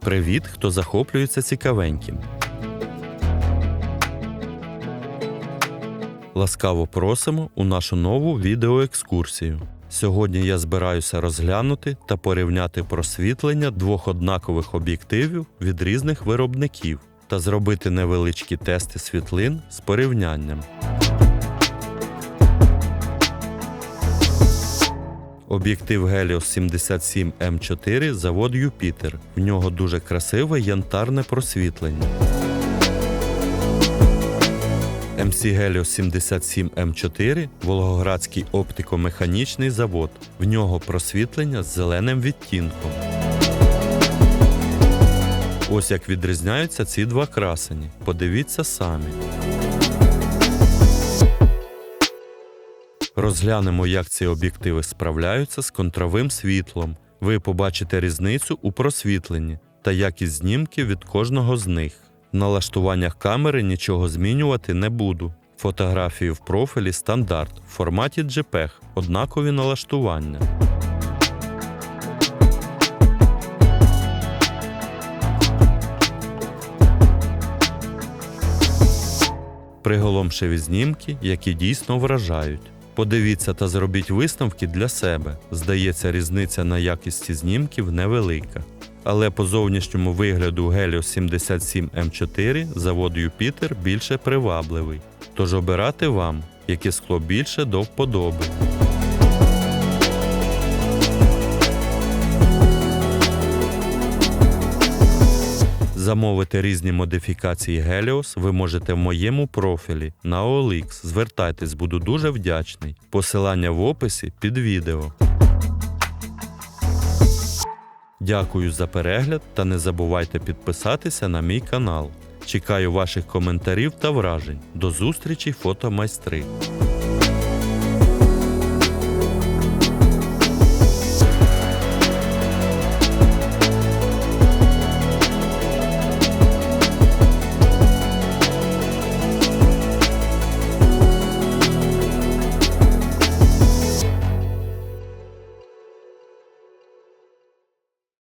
Привіт, хто захоплюється цікавеньким. Ласкаво просимо у нашу нову відеоекскурсію. Сьогодні я збираюся розглянути та порівняти просвітлення двох однакових об'єктивів від різних виробників та зробити невеличкі тести світлин з порівнянням. Об'єктив Helios 77 M4 завод Юпітер. В нього дуже красиве янтарне просвітлення. MC Helios 77 M4 Волгоградський оптико-механічний завод. В нього просвітлення з зеленим відтінком. Ось як відрізняються ці два красені. Подивіться самі. Розглянемо, як ці об'єктиви справляються з контровим світлом. Ви побачите різницю у просвітленні та якість знімків від кожного з них. В налаштуваннях камери нічого змінювати не буду. Фотографії в профілі стандарт в форматі JPEG, однакові налаштування. Приголомшиві знімки, які дійсно вражають. Подивіться та зробіть висновки для себе. Здається, різниця на якісті знімків невелика. Але по зовнішньому вигляду Helios 77 M4 завод Юпітер більше привабливий. Тож обирати вам, яке скло більше до вподоби. Замовити різні модифікації Helios ви можете в моєму профілі на OLX. Звертайтесь, буду дуже вдячний. Посилання в описі під відео. Дякую за перегляд та не забувайте підписатися на мій канал. Чекаю ваших коментарів та вражень. До зустрічі, фотомайстри!